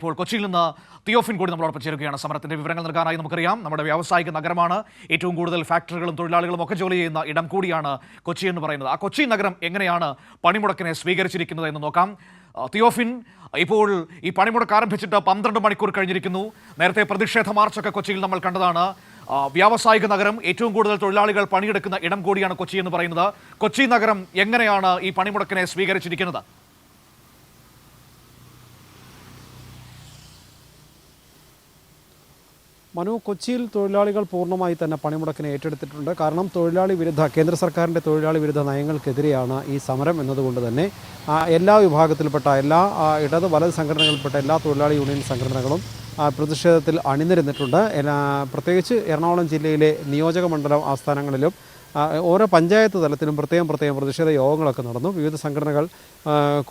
ഇപ്പോൾ കൊച്ചിയിൽ നിന്ന് തിയോഫിൻ കൂടി നമ്മളോടൊപ്പം ചേരുകയാണ്. സമരത്തിന്റെ വിവരങ്ങൾ നൽകാനായി നമുക്കറിയാം. നമ്മുടെ വ്യാവസായിക നഗരമാണ്. ഏറ്റവും കൂടുതൽ ഫാക്ടറികളും തൊഴിലാളികളും ഒക്കെ ജോലി ചെയ്യുന്ന ഇടം കൂടിയാണ് കൊച്ചി എന്ന് പറയുന്നത്. ആ കൊച്ചി നഗരം എങ്ങനെയാണ് പണിമുടക്കിനെ സ്വീകരിച്ചിരിക്കുന്നത് എന്ന് നോക്കാം. തിയോഫിൻ ഇപ്പോൾ ഈ പണിമുടക്ക് ആരംഭിച്ചിട്ട് പന്ത്രണ്ട് മണിക്കൂർ കഴിഞ്ഞിരിക്കുന്നു. നേരത്തെ പ്രതിഷേധ മാർച്ചൊക്കെ കൊച്ചിയിൽ നമ്മൾ കണ്ടതാണ്. വ്യാവസായിക നഗരം ഏറ്റവും കൂടുതൽ തൊഴിലാളികൾ പണിയെടുക്കുന്ന ഇടം കൂടിയാണ് കൊച്ചി എന്ന് പറയുന്നത്. കൊച്ചി നഗരം എങ്ങനെയാണ് ഈ പണിമുടക്കിനെ സ്വീകരിച്ചിരിക്കുന്നത്? മനു കൊച്ചിയിൽ തൊഴിലാളികൾ പൂർണമായി തന്നെ പണിമുടക്കിനെ ഏറ്റെടുത്തിട്ടുണ്ട്. കാരണം തൊഴിലാളി വിരുദ്ധ കേന്ദ്ര സർക്കാരിന്റെ തൊഴിലാളി വിരുദ്ധ നയങ്ങൾക്കെതിരെയാണ് ഈ സമരം എന്നതുകൊണ്ട് തന്നെ എല്ലാ വിഭാഗത്തിൽപ്പെട്ട എല്ലാ ഇടത് വലത് സംഘടനകളിൽപ്പെട്ട എല്ലാ തൊഴിലാളി യൂണിയൻ സംഘടനകളും പ്രതിഷേധത്തിൽ അണിനിരന്നിട്ടുണ്ട്. പ്രത്യേകിച്ച് എറണാകുളം ജില്ലയിലെ നിയോജക മണ്ഡലം ആസ്ഥാനങ്ങളിലും ഓരോ പഞ്ചായത്ത് തലത്തിലും പ്രത്യേകം പ്രത്യേകം പ്രതിഷേധ യോഗങ്ങളൊക്കെ നടന്നു. വിവിധ സംഘടനകൾ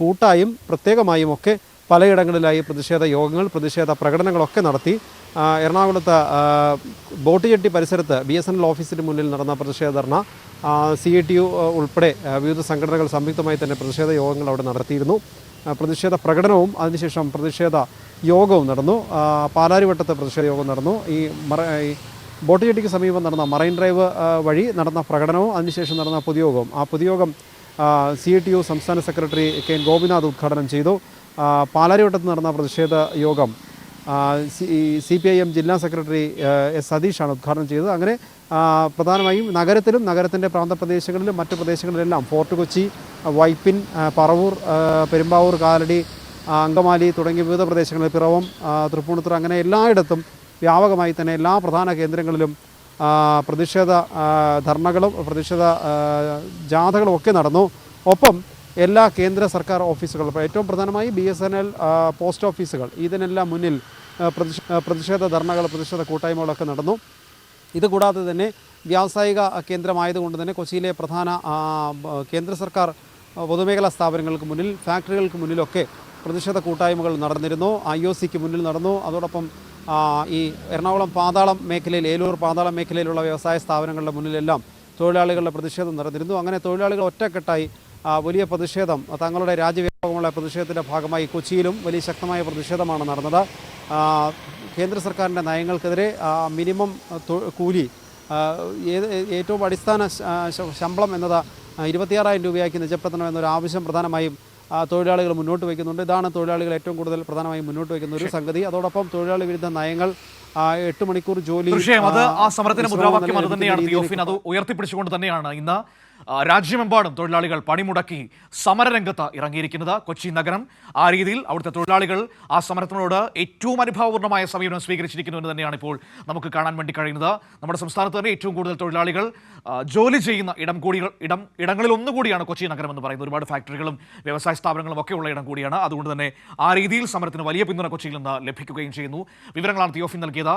കൂട്ടായും പ്രത്യേകമായും ഒക്കെ പലയിടങ്ങളിലായി പ്രതിഷേധ യോഗങ്ങൾ പ്രതിഷേധ പ്രകടനങ്ങളൊക്കെ നടത്തി. എറണാകുളത്ത് ബോട്ടുചെട്ടി പരിസരത്ത് ബി എസ് എൻ എൽ ഓഫീസിന് മുന്നിൽ നടന്ന പ്രതിഷേധ ധർണ. സി ഐ ടി യു ഉൾപ്പെടെ വിവിധ സംഘടനകൾ സംയുക്തമായി തന്നെ പ്രതിഷേധ യോഗങ്ങൾ അവിടെ നടത്തിയിരുന്നു. പ്രതിഷേധ പ്രകടനവും അതിനുശേഷം പ്രതിഷേധ യോഗവും നടന്നു. പാലാരിവട്ടത്ത് പ്രതിഷേധ യോഗം നടന്നു. ഈ മറ ഈ ബോട്ട് ജെട്ടിക്ക് സമീപം നടന്ന മറൈൻ ഡ്രൈവ് വഴി നടന്ന പ്രകടനവും അതിനുശേഷം നടന്ന പൊതുയോഗവും. ആ പൊതുയോഗം സി ടി യു സംസ്ഥാന സെക്രട്ടറി കെ എൻ ഗോപിനാഥ് ഉദ്ഘാടനം ചെയ്തു. പാലാരിവട്ടത്ത് നടന്ന പ്രതിഷേധ യോഗം സി പി ഐ എം ജില്ലാ സെക്രട്ടറി എസ് സതീഷാണ് ഉദ്ഘാടനം ചെയ്തത്. അങ്ങനെ പ്രധാനമായും നഗരത്തിലും നഗരത്തിന്റെ പ്രാന്തപ്രദേശങ്ങളിലും മറ്റു പ്രദേശങ്ങളിലെല്ലാം ഫോർട്ട് കൊച്ചി വൈപ്പിൻ പറവൂർ പെരുമ്പാവൂർ കാലടി അങ്കമാലി തുടങ്ങിയ വിവിധ പ്രദേശങ്ങളിൽ പിറവം തൃപ്പൂണിത്തുറ അങ്ങനെ എല്ലായിടത്തും വ്യാപകമായി തന്നെ എല്ലാ പ്രധാന കേന്ദ്രങ്ങളിലും പ്രതിഷേധ ധർണകളും പ്രതിഷേധ ജാഥകളും ഒക്കെ നടന്നു. ഒപ്പം എല്ലാ കേന്ദ്ര സർക്കാർ ഓഫീസുകളും ഏറ്റവും പ്രധാനമായി B S N L post ഓഫീസുകൾ ഇതിനെല്ലാം മുന്നിൽ പ്രതിഷേധ ധർണകൾ പ്രതിഷേധ കൂട്ടായ്മകളൊക്കെ നടന്നു. ഇതുകൂടാതെ തന്നെ വ്യാവസായിക കേന്ദ്രമായതുകൊണ്ട് തന്നെ കൊച്ചിയിലെ പ്രധാന കേന്ദ്ര സർക്കാർ പൊതുമേഖലാ സ്ഥാപനങ്ങൾക്ക് മുന്നിൽ ഫാക്ടറികൾക്ക് മുന്നിലൊക്കെ പ്രതിഷേധ കൂട്ടായ്മകൾ നടന്നിരുന്നു. ഐ ഒ സിക്ക് മുന്നിൽ നടന്നു. അതോടൊപ്പം ഈ എറണാകുളം പാതാളം മേഖലയിൽ ഏലൂർ പാതാളം മേഖലയിലുള്ള വ്യവസായ സ്ഥാപനങ്ങളുടെ മുന്നിലെല്ലാം തൊഴിലാളികളുടെ പ്രതിഷേധം നടന്നിരുന്നു. അങ്ങനെ തൊഴിലാളികൾ ഒറ്റക്കെട്ടായി വലിയ പ്രതിഷേധം തങ്ങളുടെ രാജ്യവ്യാപകമുള്ള പ്രതിഷേധത്തിന്റെ ഭാഗമായി കൊച്ചിയിലും വലിയ ശക്തമായ പ്രതിഷേധമാണ് നടന്നത്. കേന്ദ്ര സർക്കാരിന്റെ നയങ്ങൾക്കെതിരെ മിനിമം കൂലി ഏത് ഏറ്റവും അടിസ്ഥാന ശമ്പളം എന്നത് ഇരുപത്തിയാറായിരം രൂപയാക്കി നിജപ്പെടുത്തണം എന്നൊരു ആവശ്യം പ്രധാനമായും തൊഴിലാളികൾ മുന്നോട്ട് വയ്ക്കുന്നുണ്ട്. ഇതാണ് തൊഴിലാളികൾ ഏറ്റവും കൂടുതൽ പ്രധാനമായും മുന്നോട്ട് വയ്ക്കുന്ന ഒരു സംഗതി. അതോടൊപ്പം തൊഴിലാളി വിരുദ്ധ നയങ്ങൾ എട്ട് മണിക്കൂർ ജോലി അത് ആ, സമരത്തിന്റെ മുദ്രാവാക്യം അത് തന്നെയാണ്. രീതിയിൽ അത് ഉയർത്തിപ്പിടിച്ചുകൊണ്ട് തന്നെയാണ്. ഇന്ന് രാജ്യമെമ്പാടും തൊഴിലാളികൾ പണിമുടക്കി സമരരംഗത്ത് ഇറങ്ങിയിരിക്കുന്നത് കൊച്ചി നഗരം. ആ രീതിയിൽ അവിടുത്തെ തൊഴിലാളികൾ ആ സമരത്തിനോട് ഏറ്റവും അനുഭാവപൂർണമായ സമീപനം സ്വീകരിച്ചിരിക്കുന്നു എന്ന് തന്നെയാണ് ഇപ്പോൾ നമുക്ക് കാണാൻ വേണ്ടി കഴിയുന്നത്. നമ്മുടെ സംസ്ഥാനത്ത് തന്നെ ഏറ്റവും കൂടുതൽ തൊഴിലാളികൾ ജോലി ചെയ്യുന്ന ഇടം കൂടി ഇടം ഇടങ്ങളിൽ ഒന്നുകൂടിയാണ് കൊച്ചി നഗരം എന്ന് പറയുന്നത്. ഒരുപാട് ഫാക്ടറികളും വ്യവസായ സ്ഥാപനങ്ങളും ഒക്കെ ഉള്ള ഇടം കൂടിയാണ്. അതുകൊണ്ട് തന്നെ ആ രീതിയിൽ സമരത്തിന് വലിയ പിന്തുണ കൊച്ചിയിൽ നിന്ന് ലഭിക്കുകയും ചെയ്യുന്നു. വിവരങ്ങളാണ് തിയോഫി നൽകിയത്.